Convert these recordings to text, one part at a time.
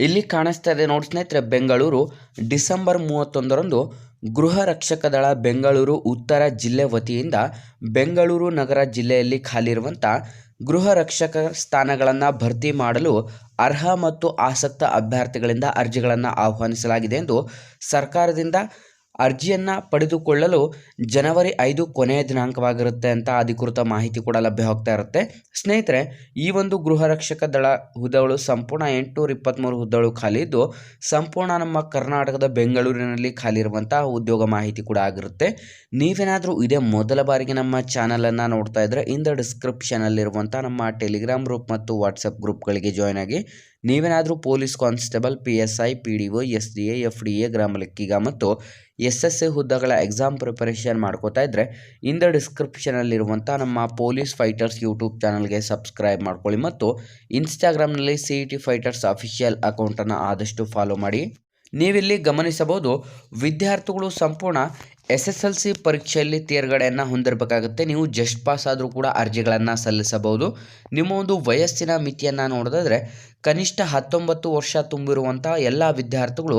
ಇಲ್ಲಿ ಕಾಣಿಸ್ತಾ ಇದೆ ನೋಡಿ ಸ್ನೇಹಿತರೆ, ಬೆಂಗಳೂರು ಡಿಸೆಂಬರ್ ಮೂವತ್ತೊಂದರಂದು ಗೃಹ ರಕ್ಷಕ ದಳ ಬೆಂಗಳೂರು ಉತ್ತರ ಜಿಲ್ಲೆ ವತಿಯಿಂದ ಬೆಂಗಳೂರು ನಗರ ಜಿಲ್ಲೆಯಲ್ಲಿ ಖಾಲಿರುವಂಥ ಗೃಹ ರಕ್ಷಕ ಸ್ಥಾನಗಳನ್ನು ಭರ್ತಿ ಮಾಡಲು ಅರ್ಹ ಮತ್ತು ಆಸಕ್ತ ಅಭ್ಯರ್ಥಿಗಳಿಂದ ಅರ್ಜಿಗಳನ್ನು ಆಹ್ವಾನಿಸಲಾಗಿದೆ ಎಂದು ಸರ್ಕಾರದಿಂದ ಅರ್ಜಿಯನ್ನು ಪಡೆದುಕೊಳ್ಳಲು ಜನವರಿ ಐದು ಕೊನೆಯ ದಿನಾಂಕವಾಗಿರುತ್ತೆ ಅಂತ ಅಧಿಕೃತ ಮಾಹಿತಿ ಕೂಡ ಲಭ್ಯ ಹೋಗ್ತಾ ಇರುತ್ತೆ. ಸ್ನೇಹಿತರೆ, ಈ ಒಂದು ಗೃಹ ರಕ್ಷಕ ದಳ ಹುದ್ದೆಗಳು ಸಂಪೂರ್ಣ ಎಂಟುನೂರ ಇಪ್ಪತ್ತ್ಮೂರು ಹುದ್ದೆಗಳು ಖಾಲಿ ಇದ್ದು, ಸಂಪೂರ್ಣ ನಮ್ಮ ಕರ್ನಾಟಕದ ಬೆಂಗಳೂರಿನಲ್ಲಿ ಖಾಲಿ ಇರುವಂತಹ ಉದ್ಯೋಗ ಮಾಹಿತಿ ಕೂಡ ಆಗಿರುತ್ತೆ. ನೀವೇನಾದರೂ ಇದೇ ಮೊದಲ ಬಾರಿಗೆ ನಮ್ಮ ಚಾನಲನ್ನು ನೋಡ್ತಾ ಇದ್ದರೆ ಇಂದ ಡಿಸ್ಕ್ರಿಪ್ಷನಲ್ಲಿರುವಂಥ ನಮ್ಮ ಟೆಲಿಗ್ರಾಮ್ ಗ್ರೂಪ್ ಮತ್ತು ವಾಟ್ಸಪ್ ಗ್ರೂಪ್ಗಳಿಗೆ ಜಾಯ್ನ್ ಆಗಿ ನೀವೇನಾದರೂ police constable, P S I, P D O, S D A, F D A, ಗ್ರಾಮ ಲೆಕ್ಕಿಗ ಮತ್ತು ಎಸ್ ಎಸ್ ಎ ಹುದ್ದೆಗಳ ಎಕ್ಸಾಮ್ ಪ್ರಿಪರೇಷನ್ ಮಾಡ್ಕೋತಾ ಇದ್ದರೆ ಇಂದ ಡಿಸ್ಕ್ರಿಪ್ಷನಲ್ಲಿರುವಂಥ ನಮ್ಮ ಪೊಲೀಸ್ ಫೈಟರ್ಸ್ ಯೂಟ್ಯೂಬ್ ಚಾನಲ್ಗೆ ಸಬ್ಸ್ಕ್ರೈಬ್ ಮಾಡ್ಕೊಳ್ಳಿ ಮತ್ತು ಇನ್ಸ್ಟಾಗ್ರಾಮ್ನಲ್ಲಿ C E T fighters official ಅಕೌಂಟನ್ನು ಆದಷ್ಟು ಫಾಲೋ ಮಾಡಿ. ನೀವಿಲ್ಲಿ ಗಮನಿಸಬಹುದು, ವಿದ್ಯಾರ್ಥಿಗಳು ಸಂಪೂರ್ಣ ಎಸ್ ಎಸ್ ಎಲ್ ಸಿ ಪರೀಕ್ಷೆಯಲ್ಲಿ ತೇರ್ಗಡೆಯನ್ನು ಹೊಂದಿರಬೇಕಾಗುತ್ತೆ. ನೀವು ಜಸ್ಟ್ ಪಾಸ್ ಆದರೂ ಕೂಡ ಅರ್ಜಿಗಳನ್ನು ಸಲ್ಲಿಸಬಹುದು. ನಿಮ್ಮ ಒಂದು ವಯಸ್ಸಿನ ಮಿತಿಯನ್ನು ನೋಡೋದಾದರೆ, ಕನಿಷ್ಠ ಹತ್ತೊಂಬತ್ತು ವರ್ಷ ತುಂಬಿರುವಂಥ ಎಲ್ಲ ವಿದ್ಯಾರ್ಥಿಗಳು,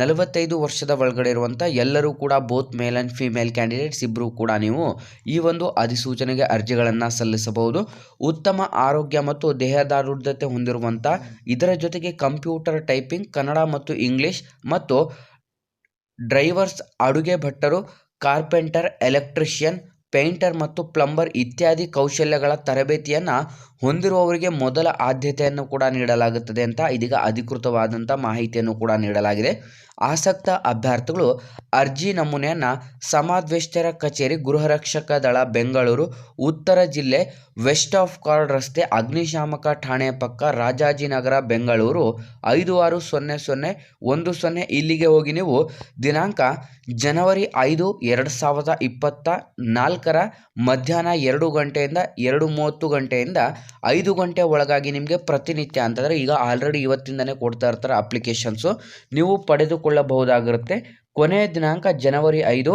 ನಲವತ್ತೈದು ವರ್ಷದ ಒಳಗಡೆ ಇರುವಂಥ ಎಲ್ಲರೂ ಕೂಡ both male and female candidates ಇಬ್ಬರೂ ಕೂಡ ನೀವು ಈ ಒಂದು ಅಧಿಸೂಚನೆಗೆ ಅರ್ಜಿಗಳನ್ನು ಸಲ್ಲಿಸಬಹುದು. ಉತ್ತಮ ಆರೋಗ್ಯ ಮತ್ತು ದೇಹದಾರುಢ್ಯತೆ ಹೊಂದಿರುವಂಥ ಇದರ ಜೊತೆಗೆ ಕಂಪ್ಯೂಟರ್ ಟೈಪಿಂಗ್ ಕನ್ನಡ ಮತ್ತು ಇಂಗ್ಲೀಷ್ ಮತ್ತು ಡ್ರೈವರ್ಸ್ ಅಡುಗೆ ಭಟ್ಟರು ಕಾರ್ಪೆಂಟರ್ ಎಲೆಕ್ಟ್ರಿಷಿಯನ್ ಪೇಂಟರ್ ಮತ್ತು ಪ್ಲಂಬರ್ ಇತ್ಯಾದಿ ಕೌಶಲ್ಯಗಳ ತರಬೇತಿಯನ್ನು ಹೊಂದಿರುವವರಿಗೆ ಮೊದಲ ಆದ್ಯತೆಯನ್ನು ಕೂಡ ನೀಡಲಾಗುತ್ತದೆ ಅಂತ ಇದೀಗ ಅಧಿಕೃತವಾದಂಥ ಮಾಹಿತಿಯನ್ನು ಕೂಡ ನೀಡಲಾಗಿದೆ. ಆಸಕ್ತ ಅಭ್ಯರ್ಥಿಗಳು ಅರ್ಜಿ ನಮೂನೆಯನ್ನು ಸಮಾದ್ವೇಷ್ಟರ ಕಚೇರಿ ಗೃಹರಕ್ಷಕ ದಳ ಬೆಂಗಳೂರು, ಉತ್ತರ ಜಿಲ್ಲೆ ವೆಸ್ಟ್ ಆಫ್ ಕಾರ್ಡ್ ರಸ್ತೆ ಅಗ್ನಿಶಾಮಕ ಠಾಣೆ ಪಕ್ಕ ರಾಜಾಜಿನಗರ ಬೆಂಗಳೂರು ಐದು ಆರು ಸೊನ್ನೆ ಸೊನ್ನೆ ಒಂದು ಸೊನ್ನೆ ಇಲ್ಲಿಗೆ ಹೋಗಿ ನೀವು ದಿನಾಂಕ ಜನವರಿ ಐದು ಎರಡು ಸಾವಿರದ ಇಪ್ಪತ್ತ ನಾಲ್ಕರ ಮಧ್ಯಾಹ್ನ ಎರಡು ಗಂಟೆಯಿಂದ ಎರಡು ಮೂವತ್ತು ಗಂಟೆಯಿಂದ ಐದು ಗಂಟೆ ಒಳಗಾಗಿ ನಿಮಗೆ ಪ್ರತಿನಿತ್ಯ ಅಂತಂದರೆ ಈಗ ಆಲ್ರೆಡಿ ಇವತ್ತಿಂದನೇ ಕೊಡ್ತಾ ಇರ್ತಾರೆ ಅಪ್ಲಿಕೇಶನ್ಸು ನೀವು ಪಡೆದುಕೊಳ್ಳಬಹುದಾಗಿರುತ್ತೆ. ಕೊನೆಯ ದಿನಾಂಕ ಜನವರಿ ಐದು,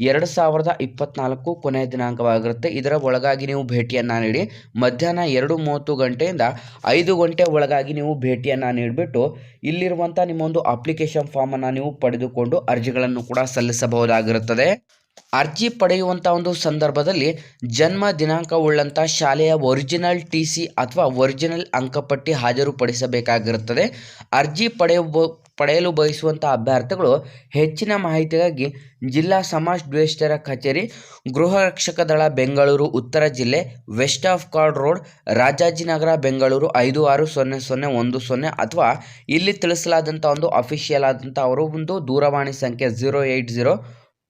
ಎರಡು ಸಾವಿರದ ಇಪ್ಪತ್ನಾಲ್ಕು ಕೊನೆಯ ದಿನಾಂಕವಾಗಿರುತ್ತೆ. ಇದರ ಒಳಗಾಗಿ ನೀವು ಭೇಟಿಯನ್ನು ನೀಡಿ, ಮಧ್ಯಾಹ್ನ ಎರಡು ಮೂವತ್ತು ಗಂಟೆಯಿಂದ ಐದು ಗಂಟೆ ಒಳಗಾಗಿ ನೀವು ಭೇಟಿಯನ್ನು ನೀಡಿಬಿಟ್ಟು ಇಲ್ಲಿರುವಂಥ ನಿಮ್ಮೊಂದು ಅಪ್ಲಿಕೇಶನ್ ಫಾರ್ಮನ್ನು ನೀವು ಪಡೆದುಕೊಂಡು ಅರ್ಜಿಗಳನ್ನು ಕೂಡ ಸಲ್ಲಿಸಬಹುದಾಗಿರುತ್ತದೆ. ಅರ್ಜಿ ಪಡೆಯುವಂಥ ಒಂದು ಸಂದರ್ಭದಲ್ಲಿ ಜನ್ಮ ದಿನಾಂಕವುಳ್ಳಂಥ ಶಾಲೆಯ ಒರಿಜಿನಲ್ ಟಿ ಸಿ ಅಥವಾ ಒರಿಜಿನಲ್ ಅಂಕಪಟ್ಟಿ ಹಾಜರುಪಡಿಸಬೇಕಾಗಿರುತ್ತದೆ. ಅರ್ಜಿ ಪಡೆಯ ಪಡೆಯಲು ಬಯಸುವಂಥ ಅಭ್ಯರ್ಥಿಗಳು ಹೆಚ್ಚಿನ ಮಾಹಿತಿಗಾಗಿ ಜಿಲ್ಲಾ ಸಮಾಜ ದ್ವೇಷ್ಟರ ಕಚೇರಿ, ಗೃಹ ರಕ್ಷಕ ದಳ, ಬೆಂಗಳೂರು, ಉತ್ತರ ಜಿಲ್ಲೆ, west of chord road, Rajajinagar, Bengaluru ಐದು ಆರು ಸೊನ್ನೆ ಸೊನ್ನೆ ಒಂದು ಸೊನ್ನೆ ಅಥವಾ ಇಲ್ಲಿ ತಿಳಿಸಲಾದಂಥ ಒಂದು ಅಫಿಷಿಯಲ್ ಆದಂಥ ಅವರು ಒಂದು ದೂರವಾಣಿ ಸಂಖ್ಯೆ zero eight zero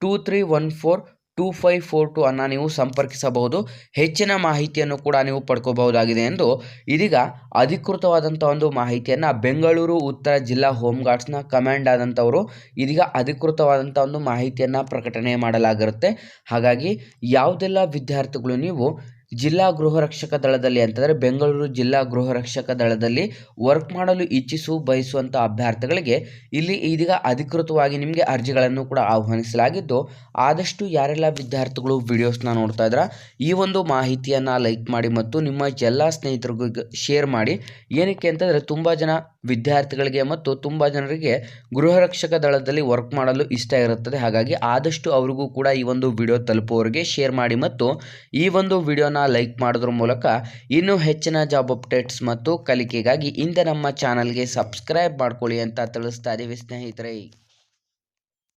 two three one four two five four two ಅನ್ನು ನೀವು ಸಂಪರ್ಕಿಸಬಹುದು. ಹೆಚ್ಚಿನ ಮಾಹಿತಿಯನ್ನು ಕೂಡ ನೀವು ಪಡ್ಕೋಬಹುದಾಗಿದೆ ಎಂದು ಇದೀಗ ಅಧಿಕೃತವಾದಂಥ ಒಂದು ಮಾಹಿತಿಯನ್ನು ಬೆಂಗಳೂರು, ಉತ್ತರ ಜಿಲ್ಲಾ ಹೋಮ್ ಗಾರ್ಡ್ಸ್ನ ಕಮಾಂಡ್ ಆದಂಥವರು ಇದೀಗ ಅಧಿಕೃತವಾದಂಥ ಒಂದು ಮಾಹಿತಿಯನ್ನು ಪ್ರಕಟಣೆ ಮಾಡಲಾಗಿರುತ್ತೆ. ಹಾಗಾಗಿ ಯಾವುದೆಲ್ಲ ವಿದ್ಯಾರ್ಥಿಗಳು ನೀವು ಜಿಲ್ಲಾ ಗೃಹ ರಕ್ಷಕ ದಳದಲ್ಲಿ ಅಂತಂದರೆ ಬೆಂಗಳೂರು ಜಿಲ್ಲಾ ಗೃಹ ರಕ್ಷಕ ದಳದಲ್ಲಿ ವರ್ಕ್ ಮಾಡಲು ಇಚ್ಛಿಸು ಬಯಸುವಂಥ ಅಭ್ಯರ್ಥಿಗಳಿಗೆ ಇಲ್ಲಿ ಇದೀಗ ಅಧಿಕೃತವಾಗಿ ನಿಮಗೆ ಅರ್ಜಿಗಳನ್ನು ಕೂಡ ಆಹ್ವಾನಿಸಲಾಗಿದ್ದು, ಆದಷ್ಟು ಯಾರೆಲ್ಲ ವಿದ್ಯಾರ್ಥಿಗಳು ವಿಡಿಯೋಸ್ನ ನೋಡ್ತಾ ಇದ್ರ, ಈ ಒಂದು ಮಾಹಿತಿಯನ್ನು ಲೈಕ್ ಮಾಡಿ ಮತ್ತು ನಿಮ್ಮ ಎಲ್ಲ ಸ್ನೇಹಿತರಿಗೂ ಶೇರ್ ಮಾಡಿ. ಏನಕ್ಕೆ ಅಂತಂದರೆ ತುಂಬ ಜನ ವಿದ್ಯಾರ್ಥಿಗಳಿಗೆ ಮತ್ತು ತುಂಬ ಜನರಿಗೆ ಗೃಹ ರಕ್ಷಕ ದಳದಲ್ಲಿ ವರ್ಕ್ ಮಾಡಲು ಇಷ್ಟ ಇರುತ್ತದೆ. ಹಾಗಾಗಿ ಆದಷ್ಟು ಅವರಿಗೂ ಕೂಡ ಈ ಒಂದು ವಿಡಿಯೋ ತಲುಪುವವರಿಗೆ ಶೇರ್ ಮಾಡಿ ಮತ್ತು ಈ ಒಂದು ವಿಡಿಯೋನ ಲೈಕ್ ಮಾಡೋದ್ರ ಮೂಲಕ ಇನ್ನೂ ಹೆಚ್ಚಿನ ಜಾಬ್ ಅಪ್ಡೇಟ್ಸ್ ಮತ್ತು ಕಲಿಕೆಗಾಗಿ ಇಂದ ನಮ್ಮ ಚಾನಲ್ಗೆ ಸಬ್ಸ್ಕ್ರೈಬ್ ಮಾಡ್ಕೊಳ್ಳಿ ಅಂತ ತಿಳಿಸ್ತಾ ಇದ್ದೀವಿ ಸ್ನೇಹಿತರೆ.